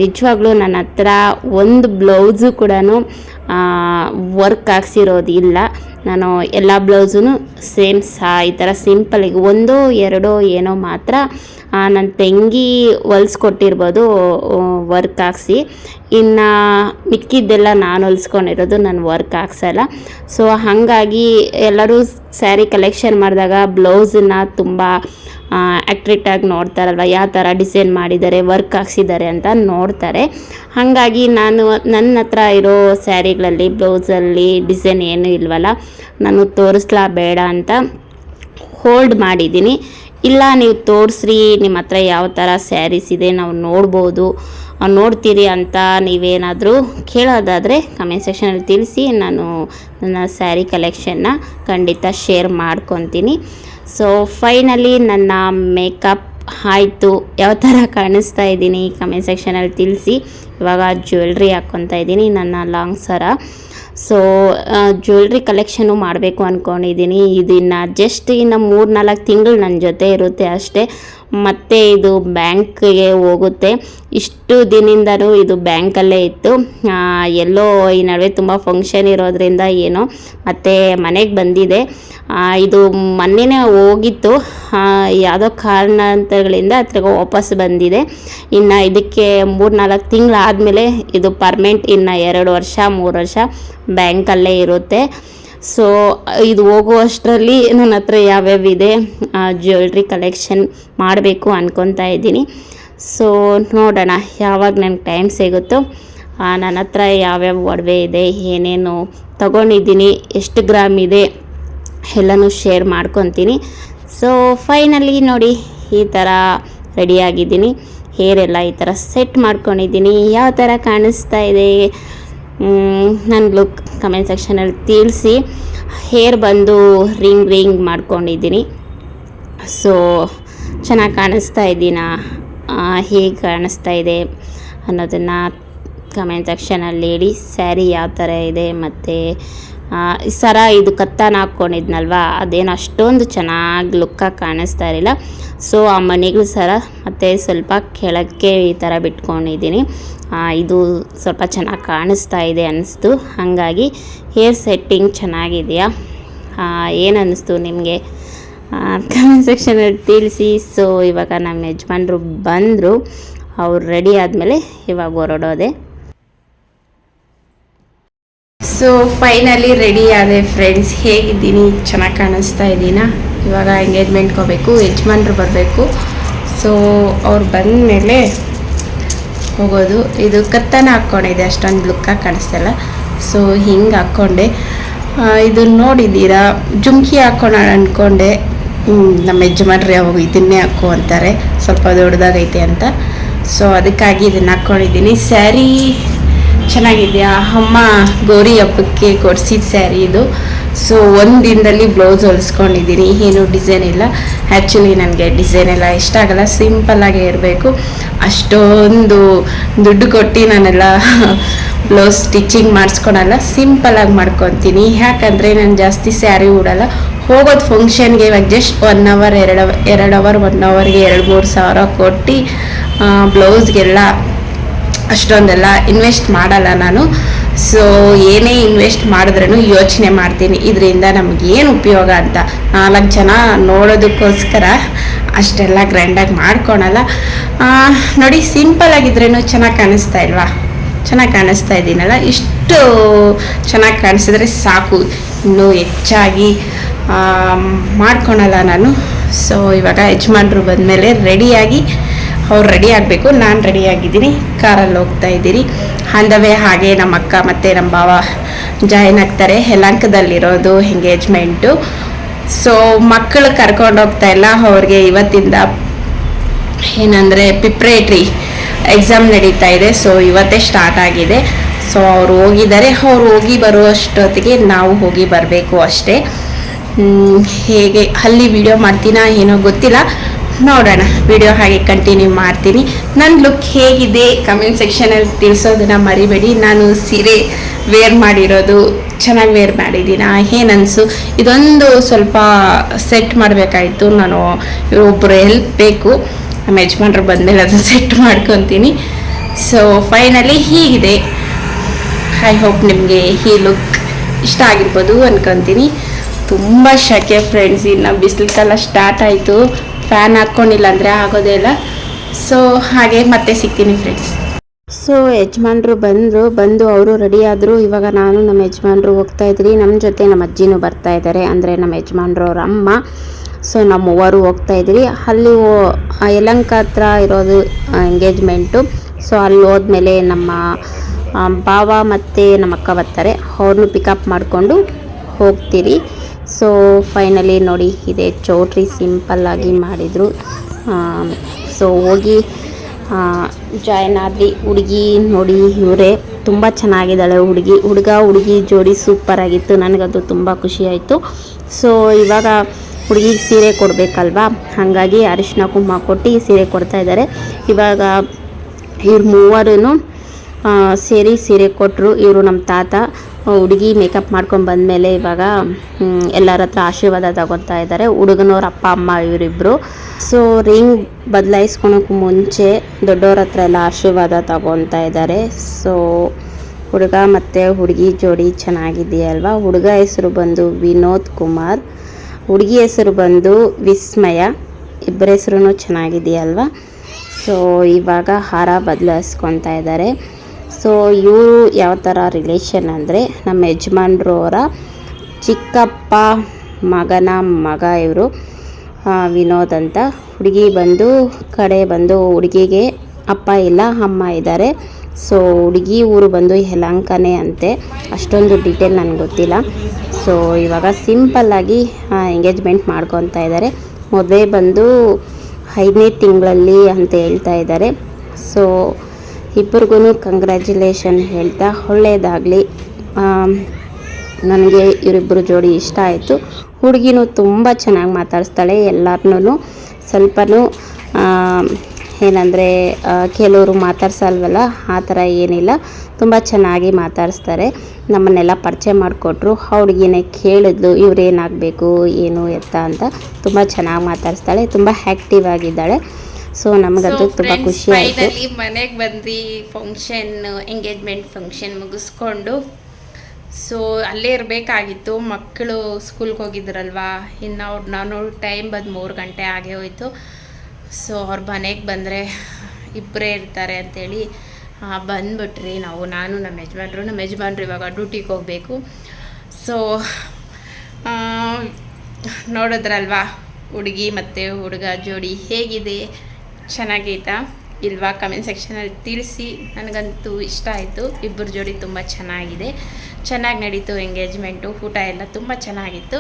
ನಿಜವಾಗ್ಲೂ ನನ್ನ ಹತ್ರ ಒಂದು ಬ್ಲೌಸು ಕೂಡ ವರ್ಕ್ ಹಾಕ್ಸಿರೋದಿಲ್ಲ ನಾನು ಎಲ್ಲ ಬ್ಲೌಸೂ ಸೇಮ್ ಸಾ, ಈ ಥರ ಸಿಂಪಲಿಗೆ ಒಂದೋ, ಎರಡೋ, ಏನೋ ಮಾತ್ರ ನನ್ನ ತಂಗಿ ಹೊಲ್ಸ್ಕೊಟ್ಟಿರ್ಬೋದು ವರ್ಕ್ ಹಾಕ್ಸಿ. ಇನ್ನು ಮಿಕ್ಕಿದ್ದೆಲ್ಲ ನಾನು ಹೊಲ್ಸ್ಕೊಂಡಿರೋದು, ನಾನು ವರ್ಕ್ ಹಾಕ್ಸಲ್ಲ. ಸೊ ಹಾಗಾಗಿ ಎಲ್ಲರೂ ಸ್ಯಾರಿ ಕಲೆಕ್ಷನ್ ಮಾಡಿದಾಗ ಬ್ಲೌಸನ್ನ ತುಂಬ ಆ್ಯಕ್ಟ್ರೇಟಾಗಿ ನೋಡ್ತಾರಲ್ವ, ಯಾವ ಥರ ಡಿಸೈನ್ ಮಾಡಿದ್ದಾರೆ ವರ್ಕ್ ಹಾಕ್ಸಿದ್ದಾರೆ ಅಂತ ನೋಡ್ತಾರೆ. ಹಾಗಾಗಿ ನಾನು ನನ್ನ ಹತ್ರ ಇರೋ ಸ್ಯಾರಿಗಳಲ್ಲಿ ಬ್ಲೌಸಲ್ಲಿ ಡಿಸೈನ್ ಏನೂ ಇಲ್ವಲ್ಲ, ನಾನು ತೋರಿಸ್ಲಾ ಬೇಡ ಅಂತ ಹೋಲ್ಡ್ ಮಾಡಿದ್ದೀನಿ. ಇಲ್ಲ, ನೀವು ತೋರಿಸ್ರಿ, ನಿಮ್ಮ ಹತ್ರ ಯಾವ ಥರ ಸ್ಯಾರೀಸ್ ಇದೆ, ನಾವು ನೋಡ್ಬೋದು. ನೋಡ್ತೀರಿ ಅಂತ ನೀವೇನಾದರೂ ಕೇಳೋದಾದರೆ ಕಮೆಂಟ್ ಸೆಕ್ಷನಲ್ಲಿ ತಿಳಿಸಿ, ನಾನು ನನ್ನ ಸ್ಯಾರಿ ಕಲೆಕ್ಷನ್ನ ಖಂಡಿತ ಶೇರ್ ಮಾಡ್ಕೊತೀನಿ. ಸೊ ಫೈನಲಿ ನನ್ನ ಮೇಕಪ್ ಆಯಿತು. ಯಾವ ಥರ ಕಾಣಿಸ್ತಾ ಇದ್ದೀನಿ ಕಮೆಂಟ್ ಸೆಕ್ಷನಲ್ಲಿ ತಿಳಿಸಿ. ಇವಾಗ ಜ್ಯುವೆಲ್ರಿ ಹಾಕ್ಕೊತಾ ಇದ್ದೀನಿ, ನನ್ನ ಲಾಂಗ್ ಸರ ಸೊ ಜ್ಯುವೆಲ್ರಿ ಕಲೆಕ್ಷನು ಮಾಡಬೇಕು ಅಂದ್ಕೊಂಡಿದ್ದೀನಿ ಇದನ್ನು ಜಸ್ಟ್ ಇನ್ನು ಮೂರು ನಾಲ್ಕು ತಿಂಗಳು ನನ್ನ ಜೊತೆ ಇರುತ್ತೆ ಅಷ್ಟೇ. ಮತ್ತೆ ಇದು ಬ್ಯಾಂಕ್ಗೆ ಹೋಗುತ್ತೆ. ಇಷ್ಟು ದಿನದಿಂದನೂ ಇದು ಬ್ಯಾಂಕಲ್ಲೇ ಇತ್ತು. ಎಲ್ಲೋ ಈ ನಡುವೆ ತುಂಬ ಫಂಕ್ಷನ್ ಇರೋದ್ರಿಂದ ಏನೋ, ಮತ್ತೆ ಮನೆಗೆ ಬಂದಿದೆ. ಇದು ಮೊನ್ನೆನೇ ಹೋಗಿತ್ತು. ಯಾವುದೋ ಕಾರಣಾಂತರಗಳಿಂದ ಹತ್ರಗ ವಾಪಸ್ ಬಂದಿದೆ. ಇನ್ನು ಇದಕ್ಕೆ ಮೂರು ನಾಲ್ಕು ತಿಂಗಳಾದಮೇಲೆ ಇದು ಪರ್ಮೆಂಟ್ ಇನ್ನು ಎರಡು ವರ್ಷ, ಮೂರು ವರ್ಷ. ಬ್ಯಾಂಕಲ್ಲೇ ಇರುತ್ತೆ. ಸೊ ಇದು ಹೋಗುವಷ್ಟರಲ್ಲಿ ನನ್ನ ಹತ್ರ ಯಾವ್ಯಾವ ಇದೆ ಜ್ಯುವೆಲ್ರಿ ಕಲೆಕ್ಷನ್ ಮಾಡಬೇಕು ಅಂದ್ಕೊತಾ ಇದ್ದೀನಿ. ಸೊ ನೋಡೋಣ ಯಾವಾಗ ನನಗೆ ಟೈಮ್ ಸಿಗುತ್ತೋ ನನ್ನ ಹತ್ರ ಯಾವ್ಯಾವ ಒಡವೆ ಇದೆ, ಏನೇನು ತಗೊಂಡಿದ್ದೀನಿ, ಎಷ್ಟು ಗ್ರಾಮ್ ಇದೆ, ಎಲ್ಲನೂ ಶೇರ್ ಮಾಡ್ಕೊತೀನಿ. ಸೊ ಫೈನಲಿ ನೋಡಿ, ಈ ಥರ ರೆಡಿಯಾಗಿದ್ದೀನಿ ಹೇರ್ ಎಲ್ಲ ಈ ಥರ ಸೆಟ್ ಮಾಡ್ಕೊಂಡಿದ್ದೀನಿ. ಯಾವ ಥರ ಕಾಣಿಸ್ತಾ ಇದೆ ನನ್ನ ಲುಕ್ ಕಮೆಂಟ್ ಸೆಕ್ಷನಲ್ಲಿ ತಿಳಿಸಿ. ಹೇರ್ ಬಂದು ರಿಂಗ್ ರಿಂಗ್ ಮಾಡ್ಕೊಂಡಿದ್ದೀನಿ. ಸೊ ಚೆನ್ನಾಗಿ ಕಾಣಿಸ್ತಾ ಇದ್ದೀನಾ ಹೇಗೆ ಕಾಣಿಸ್ತಾ ಇದೆ ಅನ್ನೋದನ್ನು ಕಮೆಂಟ್ ಸೆಕ್ಷನಲ್ಲಿ ಹೇಳಿ. ಸ್ಯಾರಿ ಯಾವ ಥರ ಇದೆ ಮತ್ತು ಸರ ಇದು ಕತ್ತಾನ ಹಾಕ್ಕೊಂಡಿದ್ನಲ್ವ? ಅದೇನು ಅಷ್ಟೊಂದು ಚೆನ್ನಾಗಿ ಲುಕ್ಕಾಗಿ ಕಾಣಿಸ್ತಾ ಇರಲಿಲ್ಲ. ಸೊ ಆ ಮನೆಗಳು ಸರ ಮತ್ತು ಸ್ವಲ್ಪ ಕೆಳಕ್ಕೆ ಈ ಥರ ಬಿಟ್ಕೊಂಡಿದ್ದೀನಿ. ಇದು ಸ್ವಲ್ಪ ಚೆನ್ನಾಗಿ ಕಾಣಿಸ್ತಾ ಇದೆ ಅನ್ನಿಸ್ತು ಹಾಗಾಗಿ ಹೇರ್ ಸೆಟ್ಟಿಂಗ್ ಚೆನ್ನಾಗಿದೆಯಾ? ಏನು ಅನ್ನಿಸ್ತು ನಿಮಗೆ? ಕಮೆಂಟ್ ಸೆಕ್ಷನಲ್ಲಿ ತಿಳಿಸಿ. ಸೊ ಇವಾಗ ನಮ್ಮ ಯಜಮಾನ್ರು ಬಂದರು. ಅವ್ರು ರೆಡಿ ಆದಮೇಲೆ ಇವಾಗ ಹೊರಡೋದೆ. ಸೊ ಫೈನಲಿ ರೆಡಿ ಆದೆ ಫ್ರೆಂಡ್ಸ್ ಹೇಗಿದ್ದೀನಿ? ಚೆನ್ನಾಗಿ ಕಾಣಿಸ್ತಾ ಇದ್ದೀನಾ? ಇವಾಗ ಎಂಗೇಜ್ಮೆಂಟ್ಗೆ ಹೋಗಬೇಕು, ಯಜಮಾನ್ರು ಬರಬೇಕು. ಸೊ ಅವ್ರು ಬಂದ ಮೇಲೆ ಹೋಗೋದು. ಇದು ಕತ್ತನ ಹಾಕ್ಕೊಂಡಿದೆ ಅಷ್ಟೊಂದು ಲುಕ್ಕಾಗಿ ಕಾಣಿಸ್ತಲ್ಲ. ಸೊ ಹಿಂಗೆ ಹಾಕ್ಕೊಂಡೆ. ಇದನ್ನು ಇದು ನೋಡಿದ್ದೀರಾ? ಜುಮ್ಕಿ ಹಾಕ್ಕೊಳ ಅಂದ್ಕೊಂಡೆ ನಮ್ಮ ಯಜಮಾನ್ರಿ ಅವಾಗ ಇದನ್ನೇ ಹಾಕು ಅಂತಾರೆ. ಸ್ವಲ್ಪ ದೊಡ್ಡದಾಗೈತೆ ಅಂತ. ಸೊ ಅದಕ್ಕಾಗಿ ಇದನ್ನು ಹಾಕ್ಕೊಂಡಿದ್ದೀನಿ. ಸ್ಯಾರಿ ಚೆನ್ನಾಗಿದೆಯಾ? ಅಮ್ಮ, ಗೌರಿ ಹಬ್ಬಕ್ಕೆ ಕೊಡಿಸಿದ ಸ್ಯಾರಿ ಇದು. ಸೊ ಒಂದು ದಿನದಲ್ಲಿ ಬ್ಲೌಸ್ ಹೊಲಿಸ್ಕೊಂಡಿದ್ದೀನಿ ಏನು ಡಿಸೈನ್ ಇಲ್ಲ. ಆ್ಯಕ್ಚುಲಿ ನನಗೆ ಡಿಸೈನ್ ಎಲ್ಲ ಇಷ್ಟ ಆಗಲ್ಲ. ಸಿಂಪಲ್ಲಾಗೇ ಇರಬೇಕು. ಅಷ್ಟೊಂದು ದುಡ್ಡು ಕೊಟ್ಟು ನಾನೆಲ್ಲ ಬ್ಲೌಸ್ ಸ್ಟಿಚಿಂಗ್ ಮಾಡಿಸ್ಕೊಳಲ್ಲ. ಸಿಂಪಲ್ಲಾಗಿ ಮಾಡ್ಕೊತೀನಿ. ಯಾಕಂದರೆ ನಾನು ಜಾಸ್ತಿ ಸ್ಯಾರಿ ಉಡಲ್ಲ. ಹೋಗೋದು ಫಂಕ್ಷನ್ಗೆ ಇವಾಗ ಜಸ್ಟ್ ಒನ್ ಅವರ್ ಎರಡು ಎರಡು ಅವರ್ ಒನ್ ಅವರ್ಗೆ ಎರಡು, ಮೂರು ಸಾವಿರ ಕೊಟ್ಟು ಬ್ಲೌಸ್ಗೆಲ್ಲ ಅಷ್ಟೊಂದೆಲ್ಲ ಇನ್ವೆಸ್ಟ್ ಮಾಡಲ್ಲ ನಾನು. ಸೊ ಏನೇ ಇನ್ವೆಸ್ಟ್ ಮಾಡಿದ್ರೂ ಯೋಚನೆ ಮಾಡ್ತೀನಿ. ಇದರಿಂದ ನಮಗೇನು ಉಪಯೋಗ ಅಂತ ನಾಲ್ಕು ಜನ ನೋಡೋದಕ್ಕೋಸ್ಕರ ಅಷ್ಟೆಲ್ಲ ಗ್ರ್ಯಾಂಡಾಗಿ ಮಾಡ್ಕೊಳಲ್ಲ. ನೋಡಿ ಸಿಂಪಲ್ ಆಗಿದ್ರೇನು ಚೆನ್ನಾಗಿ ಕಾಣಿಸ್ತಾ ಇಲ್ವಾ? ಚೆನ್ನಾಗಿ ಕಾಣಿಸ್ತಾ ಇದ್ದೀನಲ್ಲ? ಇಷ್ಟು ಚೆನ್ನಾಗಿ ಕಾಣಿಸಿದ್ರೆ ಸಾಕು. ಇನ್ನೂ ಹೆಚ್ಚಾಗಿ ಮಾಡ್ಕೊಳಲ್ಲ ನಾನು. ಸೊ ಇವಾಗ ಯಜಮಾನ್ರು ಬಂದಮೇಲೆ ರೆಡಿಯಾಗಿ ಅವ್ರು ರೆಡಿ ಆಗಬೇಕು, ನಾನು ರೆಡಿಯಾಗಿದ್ದೀನಿ ಕಾರಲ್ಲಿ ಹೋಗ್ತಾ ಇದ್ದೀರಿ ಅಂದವೇ ಹಾಗೆ ನಮ್ಮ ಅಕ್ಕ ಮತ್ತು ನಮ್ಮ ಭಾವ ಜಾಯಿನ್ ಆಗ್ತಾರೆ. ಹೆಲಂಕದಲ್ಲಿರೋದು ಎಂಗೇಜ್ಮೆಂಟು ಸೊ ಮಕ್ಕಳು ಕರ್ಕೊಂಡು ಹೋಗ್ತಾ ಇಲ್ಲ. ಅವ್ರಿಗೆ ಇವತ್ತಿಂದ ಏನಂದರೆ ಪ್ರಿಪ್ರೇಟ್ರಿ ಎಕ್ಸಾಮ್ ನಡೀತಾ ಇದೆ. ಸೊ ಇವತ್ತೇ ಸ್ಟಾರ್ಟ್ ಆಗಿದೆ. ಸೊ ಅವ್ರು ಹೋಗಿದ್ದಾರೆ. ಅವ್ರು ಹೋಗಿ ಬರುವಷ್ಟೊತ್ತಿಗೆ ನಾವು ಹೋಗಿ ಬರಬೇಕು ಅಷ್ಟೇ. ಹೇಗೆ, ಅಲ್ಲಿ ವಿಡಿಯೋ ಮಾಡ್ತೀನಾ ಏನೋ ಗೊತ್ತಿಲ್ಲ. ನೋಡೋಣ. ವಿಡಿಯೋ ಹಾಗೆ ಕಂಟಿನ್ಯೂ ಮಾಡ್ತೀನಿ. ನನ್ನ ಲುಕ್ ಹೇಗಿದೆ? ಕಮೆಂಟ್ ಸೆಕ್ಷನಲ್ಲಿ ತಿಳಿಸೋದನ್ನ ಮರಿಬೇಡಿ. ನಾನು ಸೀರೆ ವೇರ್ ಮಾಡಿರೋದು ಚೆನ್ನಾಗಿ ವೇರ್ ಮಾಡಿದ್ದೀನ. ಏನನ್ಸು? ಇದೊಂದು ಸ್ವಲ್ಪ ಸೆಟ್ ಮಾಡಬೇಕಾಯಿತು. ನಾನು ಒಬ್ಬರು ಹೆಲ್ಪ್ ಬೇಕು. ನಮ್ಮ ಯಜಮಾನ್ರು ಬಂದಮೇಲೆ ಅದು ಸೆಟ್ ಮಾಡ್ಕೊತೀನಿ. ಸೊ ಫೈನಲಿ ಹೀಗಿದೆ. ಐ ಹೋಪ್ ನಿಮಗೆ ಈ ಲುಕ್ ಇಷ್ಟ ಆಗಿರ್ಬೋದು ಅನ್ಕೊತೀನಿ. ತುಂಬ ಶಕೆ ಫ್ರೆಂಡ್ಸ್ ಇನ್ನು ಬಿಸಿಲು ಕಾಲ ಸ್ಟಾರ್ಟ್ ಆಯಿತು. ಫ್ಯಾನ್ ಹಾಕ್ಕೊಂಡಿಲ್ಲ ಅಂದರೆ ಆಗೋದೇ ಇಲ್ಲ. ಸೊ ಹಾಗೆ ಮತ್ತೆ ಸಿಗ್ತೀನಿ ಫ್ರೆಂಡ್ಸ್ ಸೊ ಯಜಮಾನ್ರು ಬಂದರು, ಬಂದು ಅವರು ರೆಡಿ ಆದರು. ಇವಾಗ ನಾನು ನಮ್ಮ ಯಜಮಾನ್ರು ಹೋಗ್ತಾ ಇದ್ರಿ ನಮ್ಮ ಜೊತೆ ನಮ್ಮ ಅಜ್ಜಿನೂ ಬರ್ತಾ ಇದ್ದಾರೆ ಅಂದರೆ ನಮ್ಮ ಯಜಮಾನ್ರು ಅವ್ರ ಅಮ್ಮ. ಸೊ ನಮ್ಮ ಮೂವರು ಹೋಗ್ತಾ ಇದ್ರಿ ಅಲ್ಲಿ ಯಲಂಕ ಹತ್ರ ಇರೋದು ಎಂಗೇಜ್ಮೆಂಟು ಸೊ ಅಲ್ಲಿ ಹೋದ್ಮೇಲೆ ನಮ್ಮ ಭಾವ ಮತ್ತು ನಮ್ಮ ಅಕ್ಕ ಬರ್ತಾರೆ. ಅವ್ರನ್ನೂ ಪಿಕಪ್ ಮಾಡಿಕೊಂಡು ಹೋಗ್ತೀರಿ. ಸೊ ಫೈನಲಿ ನೋಡಿ, ಇದೆ ಚೌಟ್ರಿ ಸಿಂಪಲ್ಲಾಗಿ ಮಾಡಿದರು. ಸೊ ಹೋಗಿ ಜಾಯ್ನ್ ಆದ್ವಿ. ಹುಡುಗಿ ನೋಡಿ, ಇವರೇ ತುಂಬ ಚೆನ್ನಾಗಿದ್ದಾಳೆ ಹುಡುಗಿ. ಹುಡುಗ, ಹುಡುಗಿ ಜೋಡಿ ಸೂಪರ್ ಆಗಿತ್ತು. ನನಗದು ತುಂಬ ಖುಷಿ ಆಯಿತು. ಸೊ ಇವಾಗ ಹುಡುಗಿಗೆ ಸೀರೆ ಕೊಡಬೇಕಲ್ವಾ? ಹಾಗಾಗಿ ಅರಿಶಿನ ಕುಂಕುಮ ಕೊಟ್ಟು ಸೀರೆ ಕೊಡ್ತಾ ಇದ್ದಾರೆ. ಇವಾಗ ಇವ್ರು ಮೂವರೂ ಸೇರಿ ಸೀರೆ ಕೊಟ್ಟರು ಇವರು ನಮ್ಮ ತಾತ ಹುಡುಗಿ ಮೇಕಪ್ ಮಾಡ್ಕೊಂಡು ಬಂದಮೇಲೆ ಇವಾಗ ಎಲ್ಲರ ಹತ್ರ ಆಶೀರ್ವಾದ ತಗೊತಾ ಇದ್ದಾರೆ ಹುಡುಗನವ್ರ ಅಪ್ಪ, ಅಮ್ಮ ಇವರಿಬ್ಬರು ಸೊ ರಿಂಗ್ ಬದಲಾಯಿಸ್ಕೊಳೋಕ್ಕೆ ಮುಂಚೆ ದೊಡ್ಡವ್ರ ಹತ್ರ ಎಲ್ಲ ಆಶೀರ್ವಾದ ತಗೊತಾ ಇದ್ದಾರೆ ಸೊ ಹುಡುಗ ಮತ್ತು ಹುಡುಗಿ ಜೋಡಿ ಚೆನ್ನಾಗಿದೆಯಲ್ವಾ ಹುಡುಗ ಹೆಸರು ಬಂದು ವಿನೋದ್ ಕುಮಾರ್. ಹುಡುಗಿ ಹೆಸರು ಬಂದು ವಿಸ್ಮಯ. ಇಬ್ಬರ ಹೆಸರು ಚೆನ್ನಾಗಿದೆಯಲ್ವಾ ಸೊ ಇವಾಗ ಹಾರ ಬದಲಾಯಿಸ್ಕೊತಾ ಇದ್ದಾರೆ ಸೊ ಇವರು ಯಾವ ಥರ ರಿಲೇಷನ್ ಅಂದರೆ ನಮ್ಮ ಯಜಮಾನ್ರು ಅವರ ಚಿಕ್ಕಪ್ಪ ಮಗನ ಮಗ ಇವರು ವಿನೋದ್ ಅಂತ. ಹುಡುಗಿ ಬಂದು, ಕಡೆ ಬಂದು ಹುಡುಗಿಗೆ ಅಪ್ಪ ಇಲ್ಲ, ಅಮ್ಮ ಇದ್ದಾರೆ. ಸೊ ಹುಡುಗಿ ಊರು ಬಂದು ಹೆಲಂಕನೆ ಅಂತೆ. ಅಷ್ಟೊಂದು ಡೀಟೇಲ್ ನನಗೆ ಗೊತ್ತಿಲ್ಲ. ಸೊ ಇವಾಗ ಸಿಂಪಲ್ಲಾಗಿ ಎಂಗೇಜ್ಮೆಂಟ್ ಮಾಡ್ಕೊತಾ ಇದ್ದಾರೆ. ಮದುವೆ ಬಂದು ಐದನೇ ತಿಂಗಳಲ್ಲಿ ಅಂತ ಹೇಳ್ತಾ ಇದ್ದಾರೆ. ಸೊ ಇಬ್ಬರಿಗೂ ಕಂಗ್ರ್ಯಾಚುಲೇಷನ್ ಹೇಳ್ತಾ ಒಳ್ಳೆಯದಾಗಲಿ ನನಗೆ ಇವರಿಬ್ಬರು ಜೋಡಿ ಇಷ್ಟ ಆಯಿತು. ಹುಡುಗಿನೂ ತುಂಬ ಚೆನ್ನಾಗಿ ಮಾತಾಡಿಸ್ತಾಳೆ ಎಲ್ಲರನ್ನೂ. ಸ್ವಲ್ಪನೂ ಏನಂದರೆ ಕೆಲವರು ಮಾತಾಡ್ಸಲ್ವಲ್ಲ, ಆ ಥರ ಏನಿಲ್ಲ. ತುಂಬ ಚೆನ್ನಾಗಿ ಮಾತಾಡಿಸ್ತಾರೆ. ನಮ್ಮನ್ನೆಲ್ಲ ಪರಿಚಯ ಮಾಡಿಕೊಟ್ರು. ಹುಡುಗಿನೇ ಕೇಳಿದ್ಲು, ಇವ್ರೇನಾಗಬೇಕು, ಏನು ಎತ್ತ ಅಂತ. ತುಂಬ ಚೆನ್ನಾಗಿ ಮಾತಾಡಿಸ್ತಾಳೆ. ತುಂಬ ಆ್ಯಕ್ಟಿವ್ ಆಗಿದ್ದಾಳೆ. ಸೊ ನಮಗದು ತುಂಬ ಖುಷಿ ಆಯಿತು. ಫೈನಲಿ ಮನೆಗೆ ಬಂದು ಫಂಕ್ಷನ್ ಎಂಗೇಜ್ಮೆಂಟ್ ಫಂಕ್ಷನ್ ಮುಗಿಸ್ಕೊಂಡು. ಸೊ ಅಲ್ಲೇ ಇರಬೇಕಾಗಿತ್ತು. ಮಕ್ಕಳು ಸ್ಕೂಲ್ಗೆ ಹೋಗಿದ್ರಲ್ವಾ? ಇನ್ನು ಅವ್ರು ನಾನು ಟೈಮ್ ಬಂದು ಮೂರು ಗಂಟೆ ಆಗೇ ಹೋಯ್ತು. ಸೊ ಅವ್ರ ಮನೆಗೆ ಬಂದರೆ ಇಬ್ಬರೇ ಇರ್ತಾರೆ ಅಂಥೇಳಿ ಆ, ಬಂದ್ಬಿಟ್ರಿ ನಾವು. ನಾನು ನಮ್ಮ ಯಜಮಾನ್ರು ನಮ್ಮ ಯಜಮಾನ್ರು ಇವಾಗ ಡ್ಯೂಟಿಗೆ ಹೋಗಬೇಕು. ಸೊ ನೋಡಿದ್ರಲ್ವಾ? ಹುಡುಗಿ ಮತ್ತು ಹುಡುಗ ಜೋಡಿ ಹೇಗಿದೆ? ಚೆನ್ನಾಗೈತಾ? ಇಲ್ವಾ? ಕಮೆಂಟ್ ಸೆಕ್ಷನಲ್ಲಿ ತಿಳಿಸಿ. ನನಗಂತೂ ಇಷ್ಟ ಆಯಿತು. ಇಬ್ಬರ ಜೋಡಿ ತುಂಬ ಚೆನ್ನಾಗಿದೆ. ಚೆನ್ನಾಗಿ ನಡೀತು ಎಂಗೇಜ್ಮೆಂಟು ಊಟ ಎಲ್ಲ ತುಂಬ ಚೆನ್ನಾಗಿತ್ತು.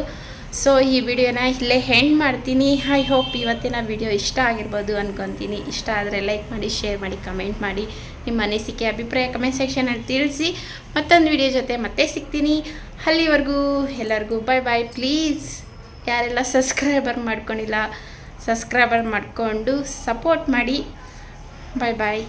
ಸೊ ಈ ವಿಡಿಯೋನ ಇಲ್ಲೇ ಹೆಂಡ್ ಮಾಡ್ತೀನಿ. ಐ ಹೋಪ್ ಇವತ್ತಿನ ವಿಡಿಯೋ ಇಷ್ಟ ಆಗಿರ್ಬೋದು ಅನ್ಕೊತೀನಿ. ಇಷ್ಟ ಆದರೆ ಲೈಕ್ ಮಾಡಿ ಶೇರ್ ಮಾಡಿ ಕಮೆಂಟ್ ಮಾಡಿ. ನಿಮ್ಮ ಅನಿಸಿಕೆ, ಅಭಿಪ್ರಾಯ ಕಮೆಂಟ್ ಸೆಕ್ಷನಲ್ಲಿ ತಿಳಿಸಿ. ಮತ್ತೊಂದು ವಿಡಿಯೋ ಜೊತೆ ಮತ್ತೆ ಸಿಗ್ತೀನಿ. ಅಲ್ಲಿವರೆಗೂ ಎಲ್ಲರಿಗೂ ಬಾಯ್ ಬಾಯ್ ಪ್ಲೀಸ್ ಯಾರೆಲ್ಲ ಸಬ್ಸ್ಕ್ರೈಬರ್ ಮಾಡ್ಕೊಂಡಿಲ್ಲ ಸಬ್ಸ್ಕ್ರೈಬರ್ ಮಾಡಿಕೊಂಡು ಸಪೋರ್ಟ್ ಮಾಡಿ. Bye bye.